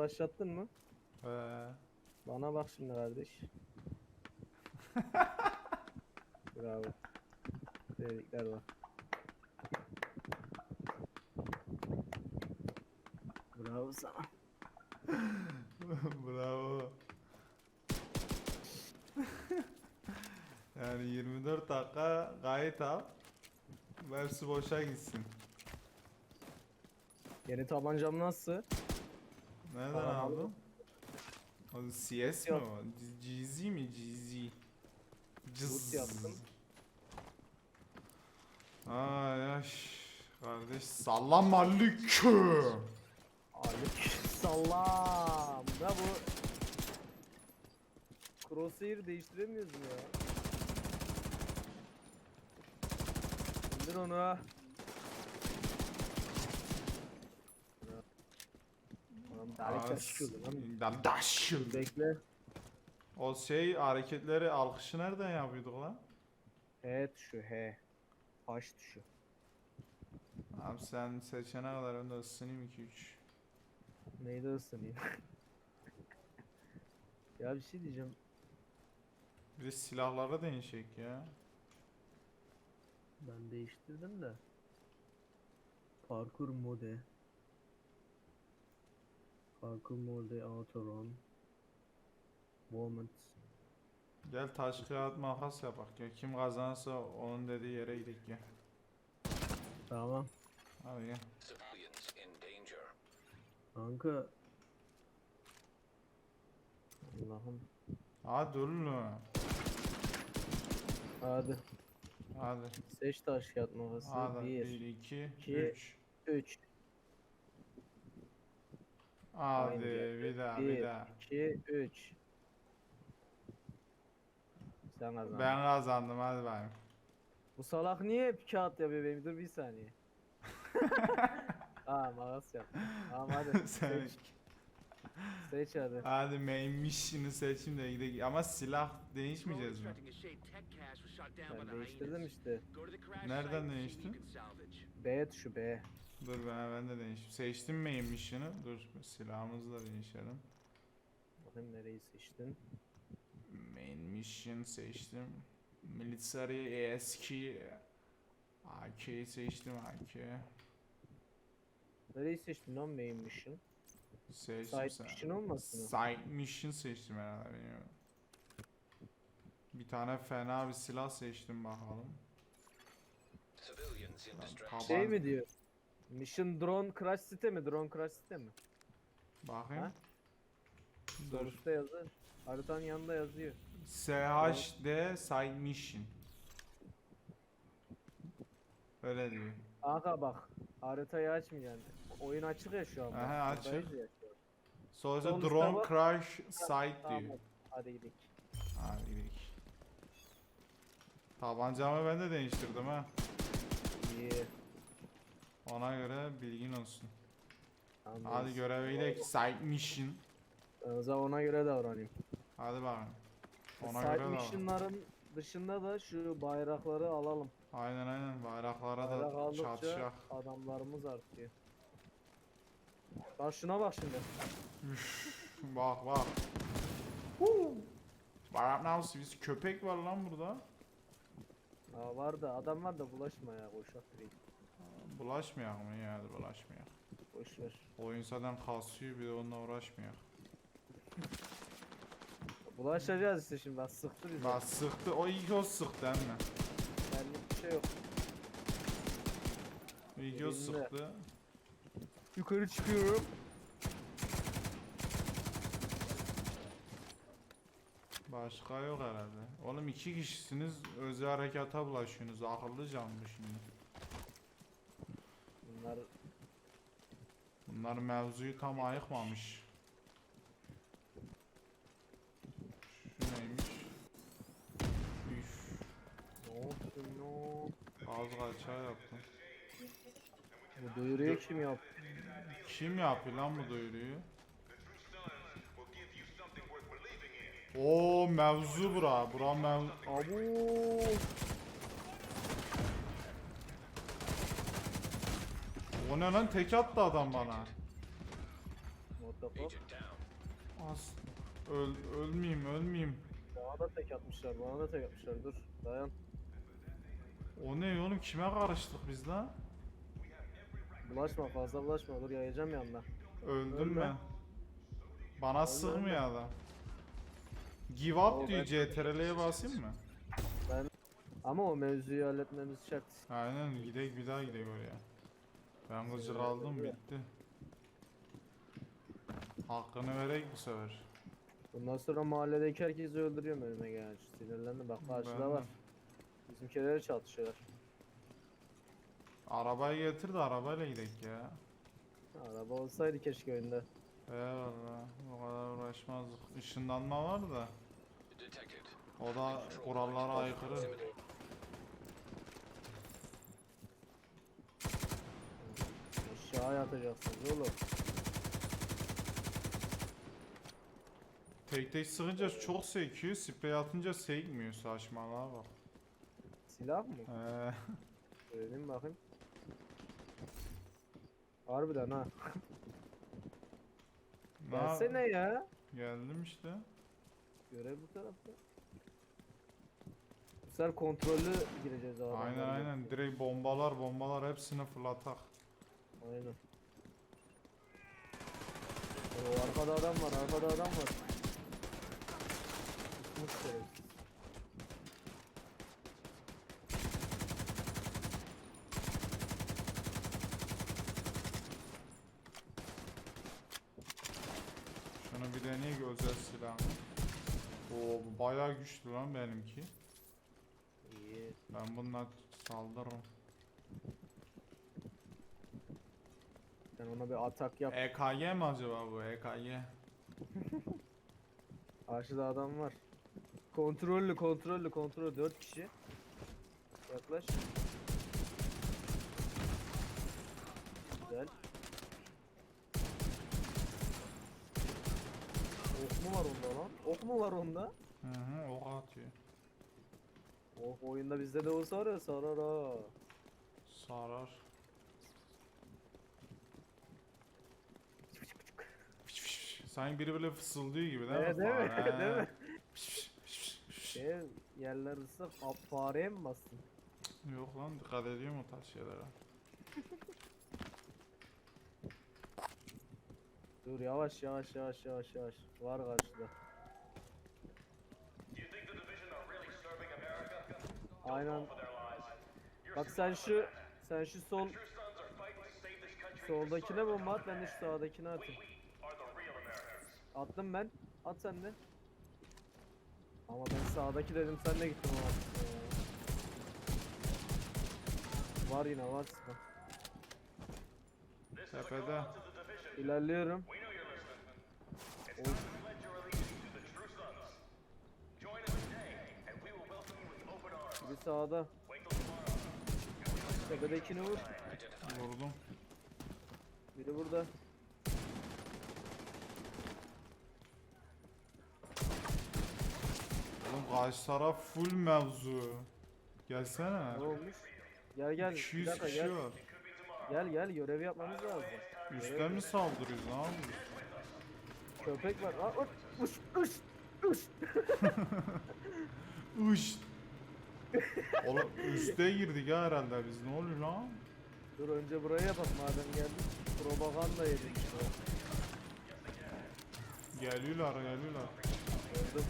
başlattın mı? Ee, Bana bak şimdi kardeş. Bravo. Tebrikler var. Bravo sana. Bravo. yani 24 dakika gayet al. Versi boşa gitsin. Yeni tabancam nasıl? Nereden Tamam, aldın? aldım. O CS mi Yok. o? GZ mi? GZ. Cız. yaptım. Ay yaş. Kardeş sallanma lükü. Aleyküm salam. Ya bu Crosshair değiştiremiyoruz mu ya? İndir onu. Çıkıyordu lan. Dadaşım. Bekle. O şey hareketleri alkışı nereden yapıyorduk lan? H tuşu H. H tuşu. Abi sen seçene kadar önde ısınayım 2-3. Neydi ısınayım? ya bir şey diyeceğim. Bir de silahlara değişik ya. Ben değiştirdim de. Parkur mode. Parkur mode auto run. Moment. Gel taş kağıt makas yapak ya. Kim kazanırsa onun dediği yere gidelim gel. Tamam. Hadi gel. Kanka. Allah'ım. Hadi oğlum. Hadi. Hadi. Seç taş kağıt makası. Hadi. 1, 1, 2, iki, 3. 3, Hadi bir daha 1, bir daha. 2, 3. Sen kazandın. Ben kazandım hadi bakayım. Bu salak niye hep kağıt yapıyor benim? Dur bir saniye. Tamam makas yap. Tamam hadi. Sen- Seç. Seç hadi. Hadi main mission'ı seçeyim de gidelim. Ama silah değişmeyeceğiz mi? Ben değiştirdim işte. Nereden değiştin? B tuşu B. Dur ben, ben de değiştim. Seçtim main mission'ı. Dur silahımızı da değişelim. Bakayım nereyi seçtin. Main mission seçtim. Military eski AK'yi seçtim AK. Nereyi seçtin lan main mission? Seçtim Side sen- mission olmasın? Side mission seçtim herhalde bilmiyorum. Bir tane fena bir silah seçtim bakalım. Civilians in Lan taban- Şey mi diyor? Mission drone crash site mi? Drone crash site mi? Bakayım. Ha? Dur. Sonuçta yazı. Haritanın yanında yazıyor. SHD side mission. Öyle diyor. Kanka bak. Haritayı açmayacaksın. Oyun açık ya şu an. bak. Aha, açık. Sonra Sonuçta drone bak- crash site Tamam. diyor. Hadi gidelim. Hadi gidelim. Tabancamı ben de değiştirdim ha. Ona göre bilgin olsun. Tamam, Hadi göreve gidelim. Side mission. Ben o zaman ona göre davranayım. Hadi bakalım. Ona Side göre davran. mission'ların dışında da şu bayrakları alalım. Aynen aynen bayraklara Bayrak da aldıkça çatışak. adamlarımız artıyor. Bak şuna bak şimdi. Bak bak. Huu. Bayrak nasıl biz köpek var lan burada. Aa, var da adam var da bulaşma ya koşak direkt. Bulaşmayak mı ya hadi bulaşmayak. Boş ver. Oyun zaten kasıyor bir de onunla uğraşmayak. Bulaşacağız işte şimdi bak sıktı bizi. Bak sıktı o ilk o sıktı emme. Benlik bir şey yok. İlk o Elinde. sıktı. Yukarı çıkıyorum. Başka yok herhalde. Oğlum iki kişisiniz özel harekata bulaşıyorsunuz. Akıllıca mı şimdi? Bunlar Bunlar mevzuyu tam ayıkmamış. Şu neymiş? Üf. ne oldu no? Az kaçağı yaptım. Bu duyuruyu kim yaptı? Kim yapıyor lan bu duyuruyu? Oo mevzu bura. Bura mev... Abu. O ne lan tek attı adam bana. What the fuck? Az. Öl, ölmeyeyim ölmeyeyim. Bana da tek atmışlar, bana da tek atmışlar. Dur, dayan. O ne oğlum kime karıştık biz lan? Bulaşma, fazla bulaşma. Dur yayacağım yanına. Öldüm Ölme. ben. Bana Ölme, sıkmıyor ölme. adam. Give Oo, up diyor ben- CTRL'ye basayım mı? Ama o mevzuyu halletmemiz şart. Aynen gidek bir daha gidek oraya. Ben gıcık Ee, aldım bitti. Hakkını verek bu sefer. Bundan sonra mahalledeki herkesi öldürüyorum önüme gelen. Sinirlendim bak karşıda Ben de. var. Bizimkileri çatışıyorlar. Arabayı getir de arabayla gidek ya. Araba olsaydı keşke oyunda. Eyvallah. O kadar uğraşmazdık. Işınlanma var da. O da kurallara aykırı. Aşağıya atacaksınız oğlum. Tek tek sıkınca çok sekiyor, sprey atınca sekmiyor saçmalığa bak. Silah mı? Ee, Söyleyeyim bakayım. Harbiden ha. ne yap- Gelsene ya. Geldim işte. Görev bu tarafta. Bu sefer kontrollü gireceğiz abi. Aynen aynen. Direkt bombalar bombalar hepsini fırlatak. Aynen. Oo, arkada adam var, arkada adam var. Kusmuş şerefsiz. Şunu bir deneyek özel silah. Oo bu bayağı güçlü lan benimki. İyi. Ben bununla saldırırım. Sen ona bir atak yap. EKG mi acaba bu EKG? Karşıda adam var. Kontrollü, kontrollü, kontrollü. 4 kişi. Yaklaş. Güzel. Ok mu var onda lan? Ok mu var onda? Hı hı ok atıyor. Ok oyunda bizde de olsa var ya sarar ha. Sarar. Sanki biri böyle fısıldıyor gibi değil Evet, mi? değil mi? Fare. Değil mi? Şey, yerler ıslak. Ap fareye mi bastın? Yok lan dikkat ediyorum o tarz şeylere. Dur yavaş yavaş yavaş yavaş yavaş. Var karşıda. Aynen. Bak sen şu sen şu sol soldakine bomba at ben de şu sağdakine atayım. Attım ben. At sen de. Ama ben sağdaki dedim sen de gittin ama. Var yine var sıkı. Tepede. İlerliyorum. Of. Bir sağda. Tepedekini vur. Vurdum. Biri burada. Karşı taraf full mevzu. Gelsene. Ne olmuş? Gel gel. bir 200 dakika, kişi gel. var. Gel gel görev yapmamız lazım. Üstten mi saldırıyoruz yapıyoruz? Köpek var. Aa, uş, uş, uş, uş. Uş. Oğlum üste girdik ha herhalde biz ne oluyor lan? Dur önce buraya yapalım madem geldik. Propaganda yedik. Geliyorlar geliyorlar. Gördüm.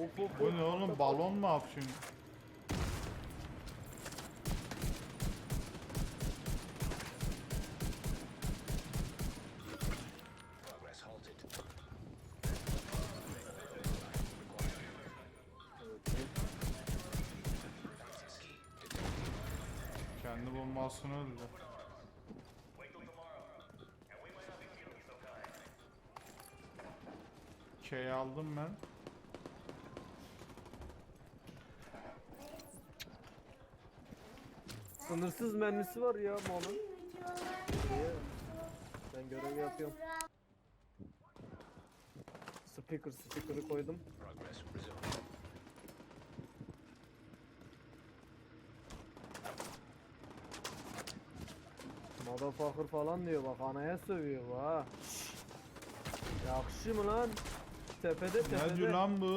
Of of Bu ne oğlum balon mu halted. Kendi bombasını öldü. K'yi aldım ben. Sınırsız mermisi var ya malın. Niye? Ben görev yapıyorum. Speaker, speaker'ı koydum. Motherfucker falan diyor bak anaya sövüyor bu ha. Şşş. Yakışı mı lan? Tepede tepede. Ne diyor lan bu?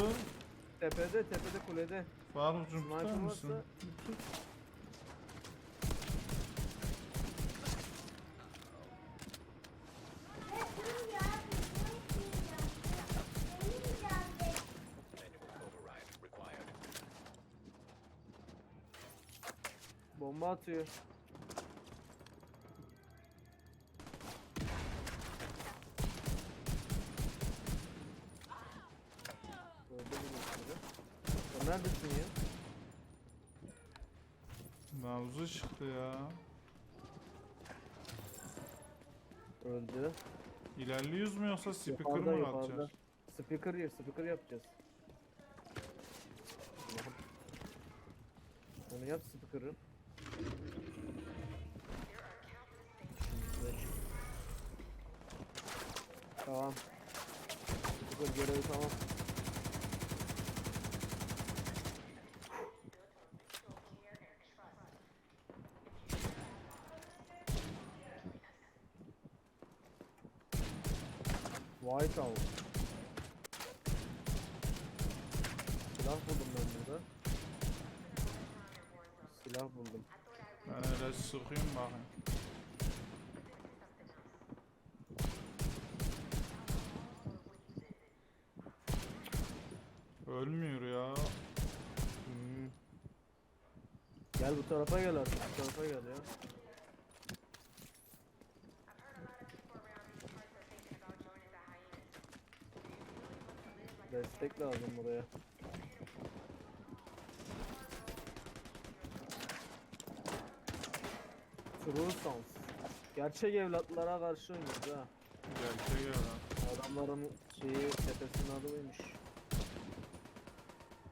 Tepede tepede kulede. Faruk'cum tutar Sniper mısın? varsa bomba atıyor. Sen neredesin ya? Mavzu çıktı ya. Öldü. İlerliyoruz mu yoksa speaker Yukarıda, mı yukarıda. atacağız? Speaker yer, speaker yapacağız. Onu yap speaker'ı. Tamam. Speaker görevi tamam. White House. Silah buldum ben burada. Silah buldum. Ben öyle sıkayım bakayım. Ölmüyor ya. Hmm. Gel bu tarafa gel artık. Bu tarafa gel ya. Destek lazım buraya. True Sons. Gerçek evlatlara karşı oynuyoruz ha. Gerçek evlat. Adamların şeyi tepesinin adı buymuş.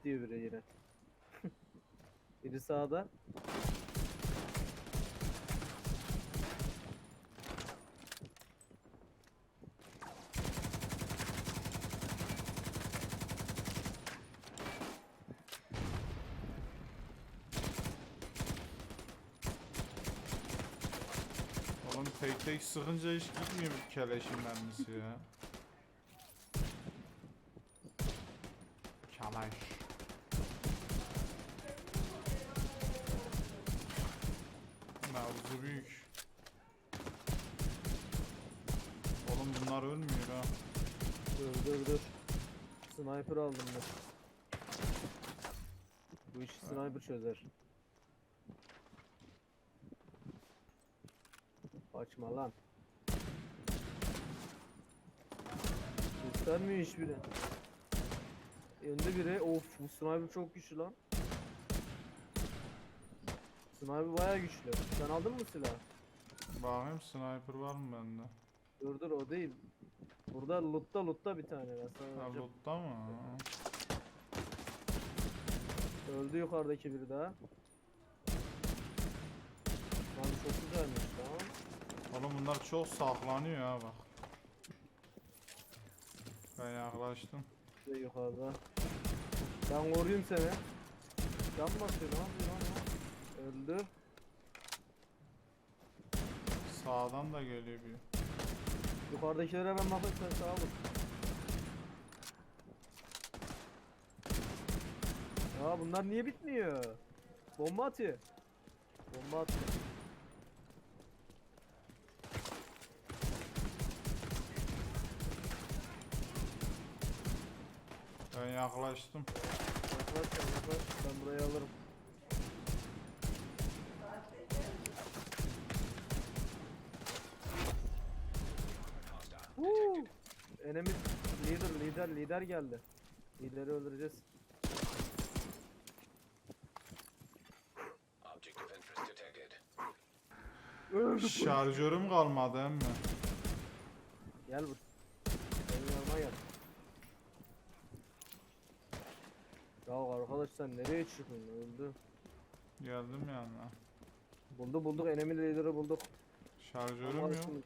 Diyor biri yine. biri sağda. Oğlum tek tek sıkınca hiç gitmiyor bir keleşin mermisi ya. Kalaş. Mevzu büyük. Oğlum bunlar ölmüyor ha. Dur dur dur. Sniper aldım ben. Bu işi sniper çözer. Açma lan. Göstermiyor hiçbiri. Önde biri. Of bu sniper çok güçlü lan. Sniper bayağı güçlü. Sen aldın mı silah? Bakayım sniper var mı bende? Dur dur o değil. Burada lootta lootta bir tane ben sana Ha vereceğim. lootta mı? Öldü yukarıdaki biri daha. Lan çok güzelmiş tamam. Oğlum bunlar çok saklanıyor ha bak. Ben yaklaştım. De yukarıda. Ben koruyayım seni. Can basıyor ne yapıyor lan? Öldü. Sağdan da geliyor bir. Yukarıdakilere ben bakayım sen sağa vur. Ya bunlar niye bitmiyor? Bomba atıyor. Bomba attı. Ben yaklaştım. Yaklaş yaklaş. Ben burayı alırım. Enemy leader lider lider geldi. Lideri öldüreceğiz. Object of interest detected. Öldü. Şarjörüm kalmadı emmi. Gel bu. Benim yanıma gel. Ya arkadaş sen nereye çıktın? Öldü. Geldim yanına. Buldu bulduk enemy lider'ı bulduk. Şarjörüm Ama yok. şimdi